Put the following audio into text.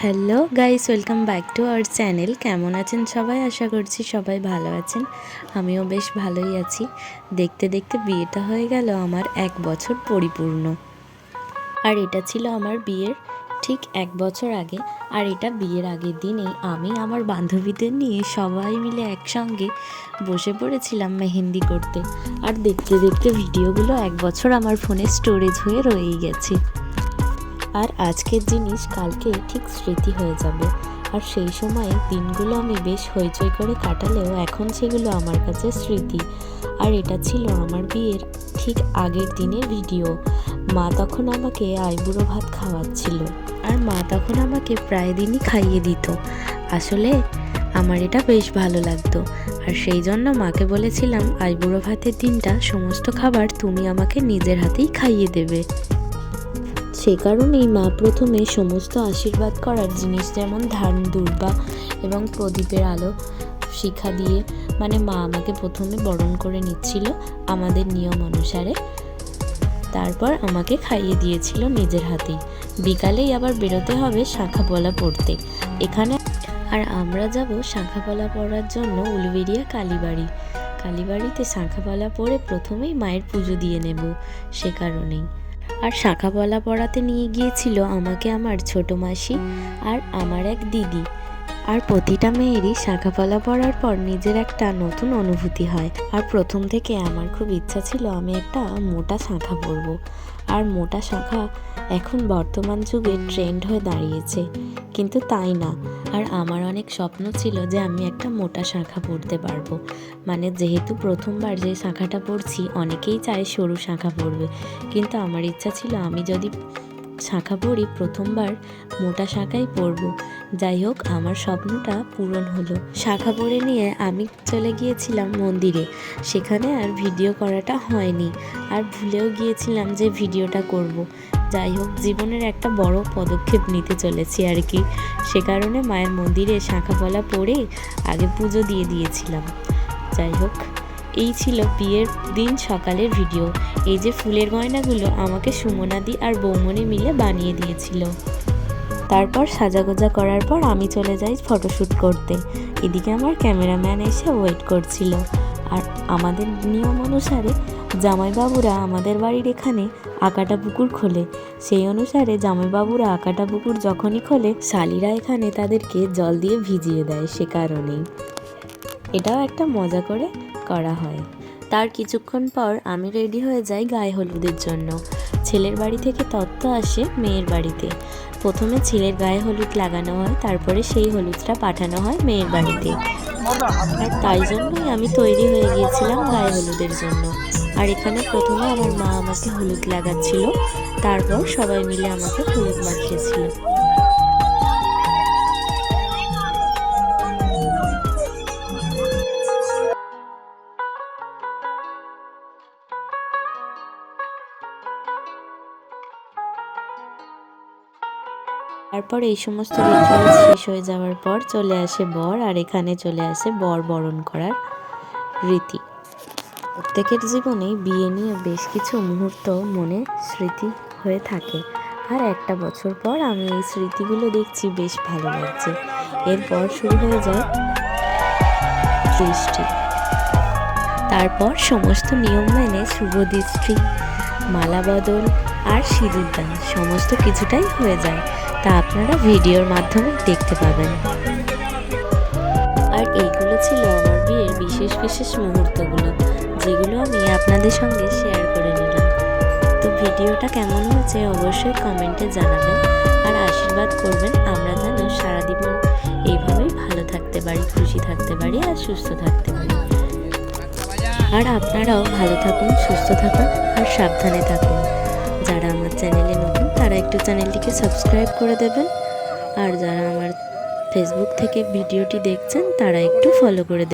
Hello guys, welcome back to our channel. কেমন আছেন সবাই? আশা করছি সবাই ভালো আছেন। আমিও বেশ ভালোই আছি। দেখতে দেখতে বিয়েটা হয়ে গেল আমার এক বছর পরিপূর্ণ। আর এটা ছিল আমার বিয়ের ঠিক এক বছর আগে, আর এটা বিয়ের আগের দিনেই আমি আমার বান্ধবীদের নিয়ে সবাই মিলে একসঙ্গে বসে পড়েছিলাম মেহেন্দি করতে। আর দেখতে দেখতে ভিডিওগুলো এক বছর আমার ফোনে স্টোরেজ হয়ে রয়েই গেছে। আর আজকের জিনিস কালকে ঠিক স্মৃতি হয়ে যাবে। আর সেই সময় দিনগুলো আমি বেশ হইচই করে কাটালেও এখন সেগুলো আমার কাছে স্মৃতি। আর এটা ছিল আমার বিয়ের ঠিক আগের দিনের ভিডিও। মা তখন আমাকে আইবুড়ো ভাত খাওয়াচ্ছিল। আর মা তখন আমাকে প্রায় দিনই খাইয়ে দিত। আসলে আমার এটা বেশ ভালো লাগতো। আর সেই জন্য মাকে বলেছিলাম আইবুড়ো ভাতের দিনটা, সমস্ত খাবার তুমি আমাকে নিজের হাতেই খাইয়ে দেবে। সে কারণেই মা প্রথমে সমস্ত আশীর্বাদ করার জিনিস যেমন ধান, দুর্বা এবং প্রদীপের আলো শিখা দিয়ে মানে মা আমাকে প্রথমে বরণ করে নিচ্ছিল আমাদের নিয়ম অনুসারে। তারপর আমাকে খাইয়ে দিয়েছিল নিজের হাতেই বিকালেই আবার বেরোতে হবে শাঁখাপলা পড়তে। এখানে আর আমরা যাব শাঁখাপলা পড়ার জন্য উলবেরিয়া কালীবাড়ি। কালীবাড়িতে শাঁখাপলা পড়ে প্রথমেই মায়ের পুজো দিয়ে নেব সে কারণেই। আর শাঁখাপলা পড়াতে নিয়ে গিয়েছিল আমাকে আমার ছোট মাসি আর আমার এক দিদি। আর প্রতিটা মেয়েরই শাঁখাপলা পড়ার পর নিজের একটা নতুন অনুভূতি হয়। আর প্রথম থেকে আমার খুব ইচ্ছা ছিল আমি একটা মোটা শাঁখা পরবো। আর মোটা শাঁখা এখন বর্তমান যুগে ট্রেন্ড হয়ে দাঁড়িয়েছে। কিন্তু তাই না? আর আমার অনেক স্বপ্ন ছিল যে আমি একটা মোটা শাঁখা পরতে পারব। মানে যেহেতু প্রথমবার যে শাঁখাটা পরছি, অনেকেই চায় সরু শাঁখা পরবে। কিন্তু আমার ইচ্ছা ছিল আমি যদি শাঁখা পরি প্রথমবার মোটা শাঁখাই পরবো যাই হোক আমার স্বপ্নটা পূরণ হলো। শাখা পরে নিয়ে আমি চলে গিয়েছিলাম মন্দিরে। সেখানে আর ভিডিও করাটা হয়নি। আর ভুলেও গিয়েছিলাম যে ভিডিওটা করব। যাই হোক জীবনের একটা বড় পদক্ষেপ নিতে চলেছি আর কি। সে কারণে মায়ের মন্দিরে শাঁখাপলা পরে আগে পুজো দিয়ে দিয়েছিলাম। যাই হোক এই ছিল বিয়ের দিন সকালের ভিডিও। এই যে ফুলের গয়নাগুলো আমাকে সুমনাদি আর বৌমনি মিলে বানিয়ে দিয়েছিল। তারপর সাজাগোজা করার পর আমি চলে যাই ফটোশ্যুট করতে। এদিকে আমার ক্যামেরাম্যান এসে ওয়েট করছিল। আর আমাদের নিয়ম অনুসারে জামাইবাবুরা আমাদের বাড়ির এখানে আকাটা পুকুর খোলে। সেই অনুসারে জামাইবাবুরা আকাটা পুকুর যখনই খোলে, শালিরা এখানে তাদেরকে জল দিয়ে ভিজিয়ে দেয় সে কারণেই। এটাও একটা মজা করে করা হয়। তার কিছুক্ষণ পর আমি রেডি হয়ে যাই গায়ে হলুদের জন্য। ছেলের বাড়ি থেকে তত্ত্ব আসে মেয়ের বাড়িতে। প্রথমে ছেলের গায়ে হলুদ লাগানো হয়, তারপরে সেই হলুদটা পাঠানো হয় মেয়ের বাড়িতে। আর তাই জন্যই আমি তৈরি হয়ে গিয়েছিলাম গায়ে হলুদের জন্য। আর এখানে প্রথমে আমার মা আমাকে হলুদ লাগাচ্ছিল, তারপর সবাই মিলে আমাকে হলুদ মাখিয়েছিল। তারপর এই সমস্ত রিচুয়াল শেষ হয়ে যাওয়ার পর চলে আসে বর আর এখানে চলে আসে বর বরণ করার রীতি। প্রত্যেকের জীবনেই বিয়ে নিয়ে বেশ কিছু মুহূর্ত মনে স্মৃতি হয়ে থাকে। আর একটা বছর পর আমি এই স্মৃতিগুলো দেখছি, বেশ ভালো লাগছে। এরপর শুরু হয়ে যায় দৃষ্টি তারপর সমস্ত নিয়ম মেনে শুভ দৃষ্টি, মালা বদল আর সিঁদুর দান সমস্ত কিছুটাই হয়ে যায়। তা আপনারা ভিডিওর মাধ্যমে দেখতে পাবেন। আর এইগুলো ছিল আমার বিয়ের বিশেষ বিশেষ মুহূর্তগুলো, যেগুলো আমি আপনাদের সঙ্গে শেয়ার করে নিলাম। তো ভিডিওটা কেমন হয়েছে অবশ্যই কমেন্টে জানাবেন আর আশীর্বাদ করবেন আমরা যেন সারা জীবন এইভাবেই ভালো থাকতে পারি, খুশি থাকতে পারি আর সুস্থ থাকতে পারি। আর আপনারাও ভালো থাকুন, সুস্থ থাকুন আর সাবধানে থাকুন। যারা আমার চ্যানেলে নতুন, তারা একটু চ্যানেলটিকে সাবস্ক্রাইব করে দেবেন। আর যারা আমার ফেসবুক থেকে ভিডিওটি দেখছেন, তারা একটু ফলো করে